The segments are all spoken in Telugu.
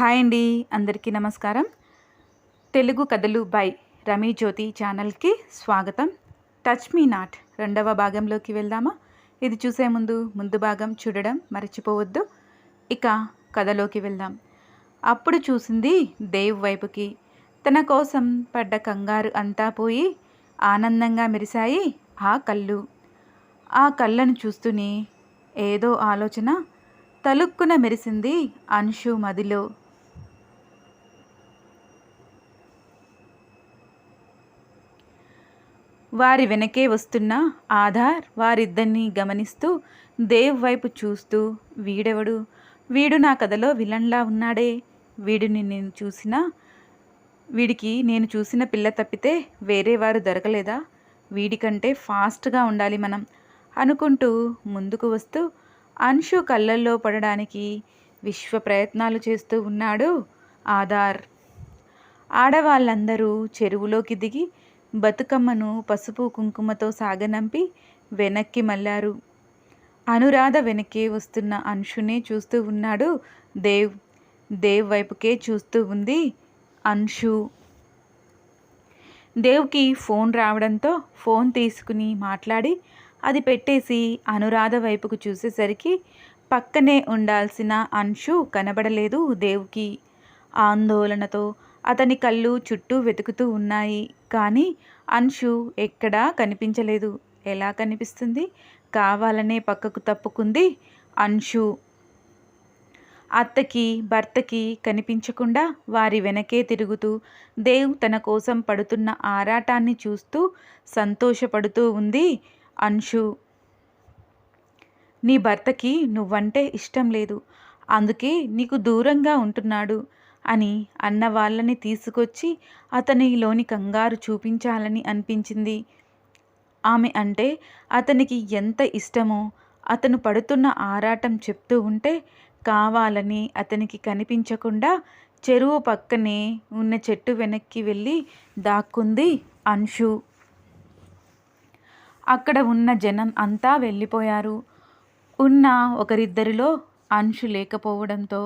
హాయ్ అండి అందరికీ నమస్కారం. తెలుగు కథలు బై రమీ జ్యోతి ఛానల్కి స్వాగతం. టచ్ మీ నాట్ రెండవ భాగంలోకి వెళ్దామా? ఇది చూసే ముందు ముందు భాగం చూడడం మర్చిపోవద్దు. ఇక కథలోకి వెళ్దాం. అప్పుడు చూసింది దేవ్ వైపుకి. తన కోసం పడ్డ కంగారు అంతా పోయి ఆనందంగా మెరిశాయి ఆ కళ్ళు. ఆ కళ్ళను చూస్తూనే ఏదో ఆలోచన తలుక్కున మెరిసింది అంశు మదిలో. వారి వెనకే వస్తున్న ఆధార్ వారిద్దరిని గమనిస్తూ దేవ్ వైపు చూస్తూ వీడెవడు? వీడు నా కథలో విలన్లా ఉన్నాడే. వీడిని నేను చూసిన వీడికి నేను చూసిన పిల్ల తప్పితే వేరే వారు దొరకలేదా? వీడికంటే ఫాస్ట్గా ఉండాలి మనం అనుకుంటూ ముందుకు వస్తూ అంశు కళ్ళల్లో పడడానికి విశ్వ ప్రయత్నాలు చేస్తూ ఉన్నాడు ఆధార్. ఆడవాళ్ళందరూ చెరువులోకి దిగి బతుకమ్మను పసుపు కుంకుమతో సాగనంపి వెనక్కి మళ్ళారు. అనురాధ వెనక్కి వస్తున్న అంశునే చూస్తూ ఉన్నాడు దేవ్. దేవ్ వైపుకే చూస్తూ ఉంది అంశు. దేవ్కి ఫోన్ రావడంతో ఫోన్ తీసుకుని మాట్లాడి అది పెట్టేసి అనురాధ వైపుకు చూసేసరికి పక్కనే ఉండాల్సిన అంశు కనబడలేదు దేవ్కి. ఆందోళనతో అతని కళ్ళు చుట్టూ వెతుకుతూ ఉన్నాయి. కానీ అంశు ఎక్కడా కనిపించలేదు. ఎలా కనిపిస్తుంది? కావాలనే పక్కకు తప్పుకుంది అంశు. అత్తకి భర్తకి కనిపించకుండా వారి వెనకే తిరుగుతూ దేవ్ తన కోసం పడుతున్న ఆరాటాన్ని చూస్తూ సంతోషపడుతూ ఉంది అంశు. నీ భర్తకి నువ్వంటే ఇష్టం లేదు. అందుకే నీకు దూరంగా ఉంటున్నాడు. అని అన్న వాళ్ళని తీసుకొచ్చి అతనిలోని కంగారు చూపించాలని అనిపించింది. ఆమె అంటే అతనికి ఎంత ఇష్టమో అతను పడుతున్న ఆరాటం చెప్తూ ఉంటే కావాలని అతనికి కనిపించకుండా చెరువు పక్కనే ఉన్న చెట్టు వెనక్కి వెళ్ళి దాక్కుంది అంశు. అక్కడ ఉన్న జనం అంతా వెళ్ళిపోయారు. ఉన్న ఒకరిద్దరిలో అంశు లేకపోవడంతో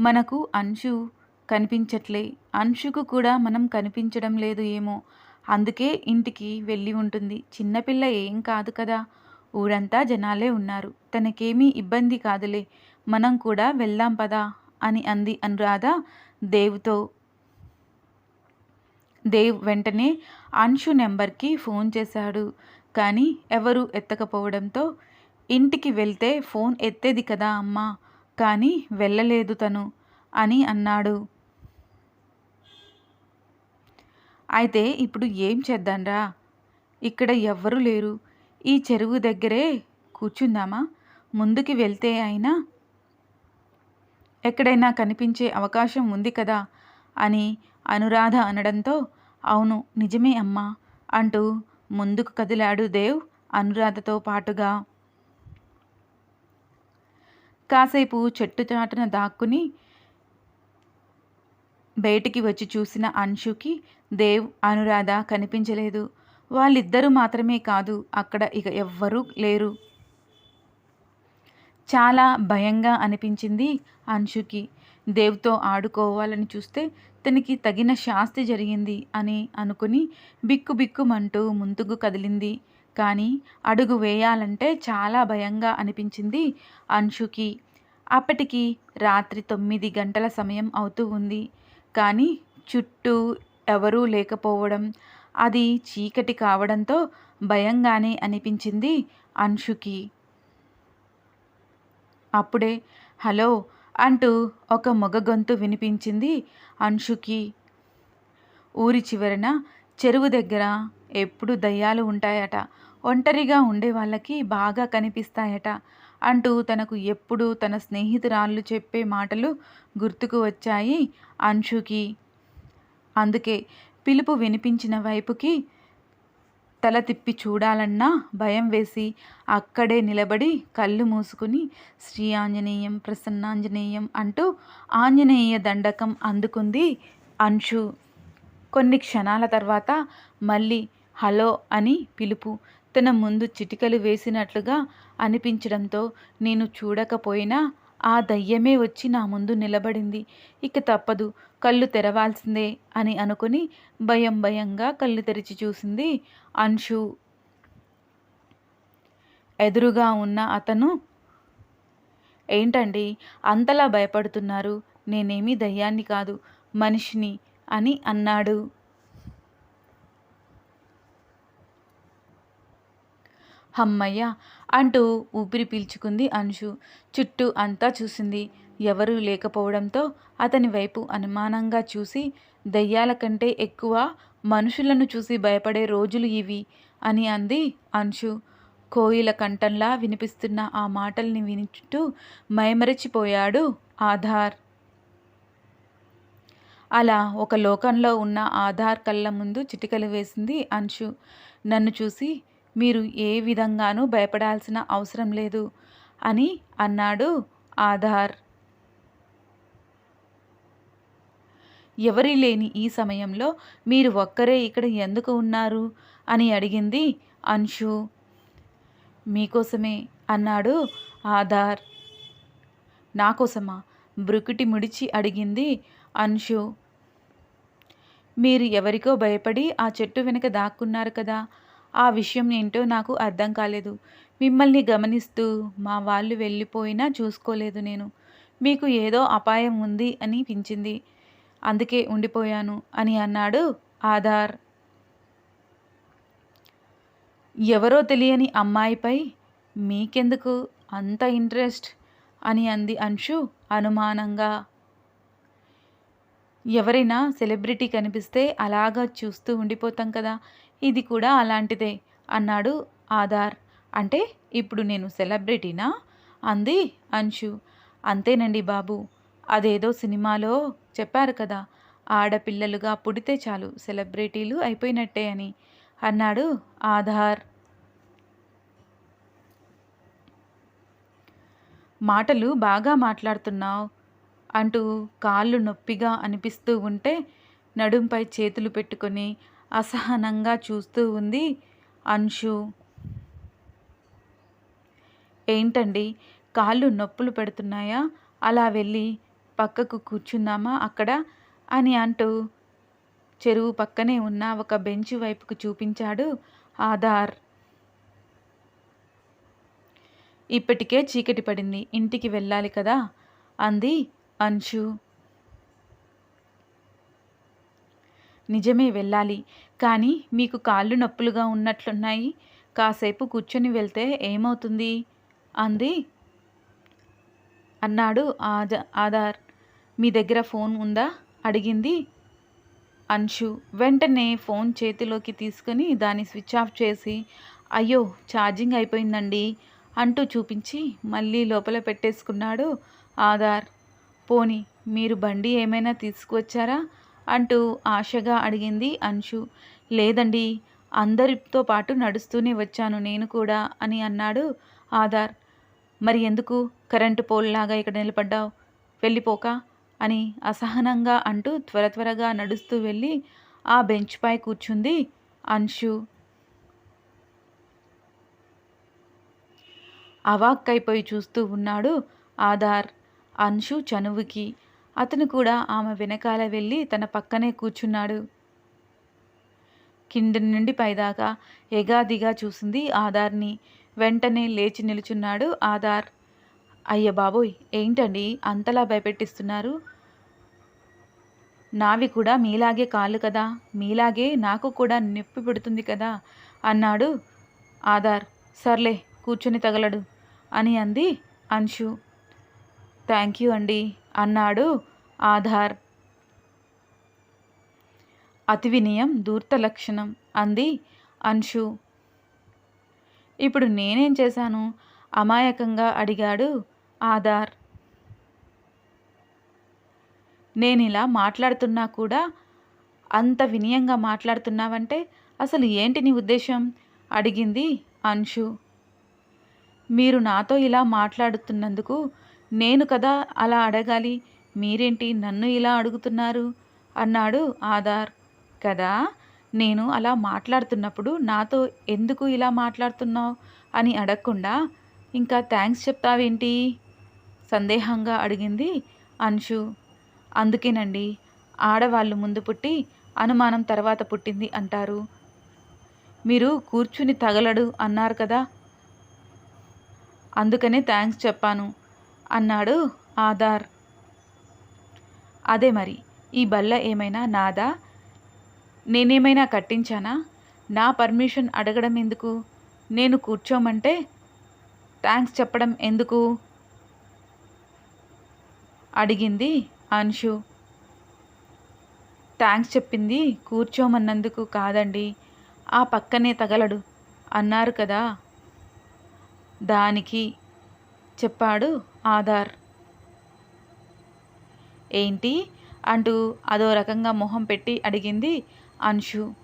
మనకు అంశు కనిపించట్లే. అంశుకు కూడా మనం కనిపించడం లేదు ఏమో. అందుకే ఇంటికి వెళ్ళి ఉంటుంది. చిన్నపిల్ల ఏం కాదు కదా. ఊరంతా జనాలే ఉన్నారు. తనకేమీ ఇబ్బంది కాదులే. మనం కూడా వెళ్దాం పదా అని అంది అనురాధ దేవుతో. దేవ్ వెంటనే అంశు నెంబర్కి ఫోన్ చేశాడు. కానీ ఎవరు ఎత్తకపోవడంతో ఇంటికి వెళ్తే ఫోన్ ఎత్తేది కదా అమ్మా. కానీ వెళ్ళలేదు తను అని అన్నాడు. అయితే ఇప్పుడు ఏం చేద్దాంరా? ఇక్కడ ఎవ్వరూ లేరు. ఈ చెరువు దగ్గరే కూర్చుందామా? ముందుకి వెళ్తే అయినా? ఎక్కడైనా కనిపించే అవకాశం ఉంది కదా? అని అనురాధ అనడంతో అవును నిజమే అమ్మా అంటూ ముందుకు కదిలాడు దేవ్ అనురాధతో పాటుగా. కాసేపు చెట్టు చాటున దాక్కుని బయటికి వచ్చి చూసిన అంశుకి దేవ్ అనురాధ కనిపించలేదు. వాళ్ళిద్దరూ మాత్రమే కాదు అక్కడ ఇక ఎవ్వరూ లేరు. చాలా భయంగా అనిపించింది అంశుకి. దేవ్తో ఆడుకోవాలని చూస్తే తనకి తగిన శాస్తి జరిగింది అని అనుకుని బిక్కు బిక్కుమంటూ ముందుకు కదిలింది. కానీ అడుగు వేయాలంటే చాలా భయంగా అనిపించింది అంశుకి. అప్పటికి రాత్రి తొమ్మిది గంటల సమయం అవుతూ ఉంది. కానీ చుట్టూ ఎవరూ లేకపోవడం అది చీకటి కావడంతో భయంగానే అనిపించింది అంశుకి. అప్పుడే హలో అంటూ ఒక మగ గొంతు వినిపించింది అంశుకి. ఊరి చివరన చెరువు దగ్గర ఎప్పుడు దయ్యాలు ఉంటాయట. ఒంటరిగా ఉండే వాళ్ళకి బాగా కనిపిస్తాయట. అంటూ తనకు ఎప్పుడు తన స్నేహితురాళ్ళు చెప్పే మాటలు గుర్తుకు వచ్చాయి అంశుకి. అందుకే పిలుపు వినిపించిన వైపుకి తల తిప్పి చూడాలన్నా భయం వేసి అక్కడే నిలబడి కళ్ళు మూసుకుని శ్రీ ఆంజనేయం ప్రసన్నాంజనేయం అంటూ ఆంజనేయ దండకం అందుకుంది అంశు. కొన్ని క్షణాల తర్వాత మళ్ళీ హలో అని పిలుపు. తన ముందు చిటికలు వేసినట్లుగా అనిపించడంతో నేను చూడకపోయినా ఆ దయ్యమే వచ్చి నా ముందు నిలబడింది. ఇక తప్పదు కళ్ళు తెరవాల్సిందే అని అనుకుని భయం భయంగా కళ్ళు తెరిచి చూసింది అంశు. ఎదురుగా ఉన్న అతను ఏంటండి అంతలా భయపడుతున్నారు? నేనేమీ దయ్యాన్ని కాదు మనిషిని అని అన్నాడు. హమ్మయ్య అంటూ ఊపిరి పీల్చుకుంది అంశు. చుట్టూ అంతా చూసింది. ఎవరూ లేకపోవడంతో అతని వైపు అనుమానంగా చూసి దయ్యాల కంటే ఎక్కువ మనుషులను చూసి భయపడే రోజులు ఇవి అని అంది అంశు. కోయిల కంఠంలా వినిపిస్తున్న ఆ మాటల్ని వినిచుటూ మైమరచిపోయాడు ఆధార్. అలా ఒక లోకంలో ఉన్న ఆధార్ కళ్ళ ముందు చిటికలు వేసింది అంశు. నన్ను చూసి మీరు ఏ విధంగానూ భయపడాల్సిన అవసరం లేదు అని అన్నాడు ఆధార్. ఎవరి లేని ఈ సమయంలో మీరు ఒక్కరే ఇక్కడ ఎందుకు ఉన్నారు అని అడిగింది అంశు. మీకోసమే అన్నాడు ఆధార్. నాకోసమా బ్రుకుటి ముడిచి అడిగింది అంశు. మీరు ఎవరికో భయపడి ఆ చెట్టు వెనుక దాక్కున్నారు కదా ఆ విషయం ఏంటో నాకు అర్థం కాలేదు. మిమ్మల్ని గమనిస్తూ మా వాళ్ళు వెళ్ళిపోయినా చూసుకోలేదు నేను. మీకు ఏదో అపాయం ఉంది అనిపించింది. అందుకే ఉండిపోయాను అని అన్నాడు ఆధార్. ఎవరో తెలియని అమ్మాయిపై మీకెందుకు అంత ఇంట్రెస్ట్? అని అంది అంశు అనుమానంగా. ఎవరైనా సెలబ్రిటీ కనిపిస్తే అలాగా చూస్తూ ఉండిపోతాం కదా. ఇది కూడా అలాంటిదే అన్నాడు ఆధార్. అంటే ఇప్పుడు నేను సెలబ్రిటీనా? అంది అంశు. అంతేనండి బాబు అదేదో సినిమాలో చెప్పారు కదా ఆడపిల్లలుగా పుడితే చాలు సెలబ్రిటీలు అయిపోయినట్టే అని అన్నాడు ఆధార్. మాటలు బాగా మాట్లాడుతున్నావు అంటూ కాళ్ళు నొప్పిగా అనిపిస్తూ ఉంటే నడుంపై చేతులు పెట్టుకొని అసహనంగా చూస్తూ ఉంది అంశు. ఏంటండి? కాళ్ళు నొప్పులు పెడుతున్నాయా? అలా వెళ్ళి పక్కకు కూర్చుందామా అక్కడ? అని అంటూ చెరువు పక్కనే ఉన్న ఒక బెంచ్ వైపుకు చూపించాడు ఆధార్. ఇప్పటికే చీకటి పడింది. ఇంటికి వెళ్ళాలి కదా? అంది అంశు. నిజమే వెళ్ళాలి. కానీ మీకు కాళ్ళు నొప్పులుగా ఉన్నట్లున్నాయి. కాసేపు కూర్చొని వెళ్తే ఏమవుతుంది? అంది. అన్నాడు ఆద ఆధార్. మీ దగ్గర ఫోన్ ఉందా? అడిగింది. అంశు వెంటనే ఫోన్ చేతిలోకి తీసుకుని దాన్ని స్విచ్ ఆఫ్ చేసి అయ్యో ఛార్జింగ్ అయిపోయిందండి అంటూ చూపించి మళ్ళీ లోపల పెట్టేసుకున్నాడు ఆధార్. పోని మీరు బండి ఏమైనా తీసుకువచ్చారా? అంటూ ఆశగా అడిగింది అంశు. లేదండి అందరితో పాటు నడుస్తూనే వచ్చాను నేను కూడా అని అన్నాడు ఆధార్. మరి ఎందుకు? కరెంటు పోల్లాగా ఇక్కడ నిలబడ్డావు. వెళ్ళిపోక అని అసహనంగా అంటూ త్వర త్వరగా నడుస్తూ వెళ్ళి ఆ బెంచ్పై కూర్చుంది అంశు. అవాక్కైపోయి చూస్తూ ఉన్నాడు ఆధార్. అంశు చనువుకి అతను కూడా ఆమె వెనకాల వెళ్ళి తన పక్కనే కూర్చున్నాడు. కింది నుండి పైదాకా ఎగాదిగా చూసింది ఆధార్ని. వెంటనే లేచి నిలుచున్నాడు ఆధార్. అయ్య బాబోయ్ ఏంటండి అంతలా భయపెట్టిస్తున్నారు? నావి కూడా మీలాగే కాళ్ళు కదా మీలాగే నాకు కూడా నొప్పి పెడుతుంది కదా అన్నాడు ఆధార్. సర్లే కూర్చొని తగలడు అని అంది అంశు. థ్యాంక్ యూ అండి అన్నాడు ఆధార్. అతి వినయం దూర్త లక్షణం అంది అంశు. ఇప్పుడు నేనేం చేశాను? అమాయకంగా అడిగాడు ఆధార్. నేను ఇలా మాట్లాడుతున్నా కూడా అంత వినయంగా మాట్లాడుతున్నావంటే అసలు ఏంటి నీ ఉద్దేశం? అడిగింది అంశు. మీరు నాతో ఇలా మాట్లాడుతున్నందుకు నేను కదా అలా అడగాలి. మీరేంటి నన్ను ఇలా అడుగుతున్నారు? అన్నాడు ఆధార్. కదా నేను అలా మాట్లాడుతున్నప్పుడు నాతో ఎందుకు ఇలా మాట్లాడుతున్నావు? అని అడగకుండా ఇంకా థ్యాంక్స్ చెప్తావేంటి? సందేహంగా అడిగింది అంశు. అందుకేనండి ఆడవాళ్ళు ముందు పుట్టి అనుమానం తర్వాత పుట్టింది అంటారు. మీరు కూర్చుని తగలడు అన్నారు కదా. అందుకనే థ్యాంక్స్ చెప్పాను. అన్నాడు ఆధార్. అదే మరి ఈ బల్ల ఏమైనా నాదా? నేనేమైనా కట్టించానా? నా పర్మిషన్ అడగడం ఎందుకు? నేను కూర్చోమంటే థ్యాంక్స్ చెప్పడం ఎందుకు? అడిగింది అంశు. థ్యాంక్స్ చెప్పింది కూర్చోమన్నందుకు కాదండి ఆ పక్కనే తగలడు అన్నారు కదా. దానికి చెప్పాడు ఆధార్. ఏంటి? అంటూ అదో రకంగా మొహం పెట్టి అడిగింది అంశు.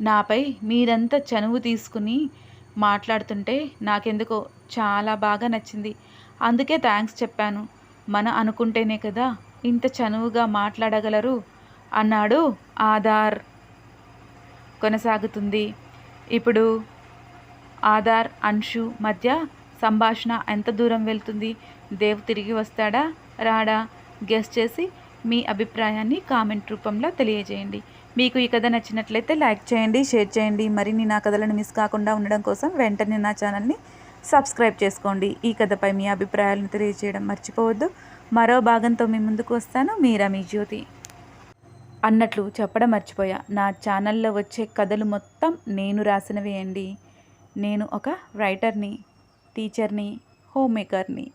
నాపై మీరంతా చనువు తీసుకుని మాట్లాడుతుంటే నాకెందుకో చాలా బాగా నచ్చింది. అందుకే థ్యాంక్స్ చెప్పాను. మన అనుకుంటేనే కదా ఇంత చనువుగా మాట్లాడగలరు అన్నాడు ఆధార్. కొనసాగుతుంది. ఇప్పుడు ఆధార్ అంశు మధ్య సంభాషణ ఎంత దూరం వెళ్తుంది? దేవ్ తిరిగి వస్తాడా? రాడా? గెస్ చేసి మీ అభిప్రాయాన్ని కామెంట్ రూపంలో తెలియజేయండి. మీకు ఈ కథ నచ్చినట్లయితే లైక్ చేయండి షేర్ చేయండి. మరిన్ని నా కథలను మిస్ కాకుండా ఉండడం కోసం వెంటనే నా ఛానల్ని సబ్స్క్రైబ్ చేసుకోండి. ఈ కథపై మీ అభిప్రాయాలను తెలియజేయడం మర్చిపోవద్దు. మరో భాగంతో మీ ముందుకు వస్తాను. మీ రమీ జ్యోతి. అన్నట్లు చెప్పడం మర్చిపోయా. నా ఛానల్లో వచ్చే కథలు మొత్తం నేను రాసినవి అండి నేను ఒక రైటర్ని టీచర్ని హోమ్ మేకర్ని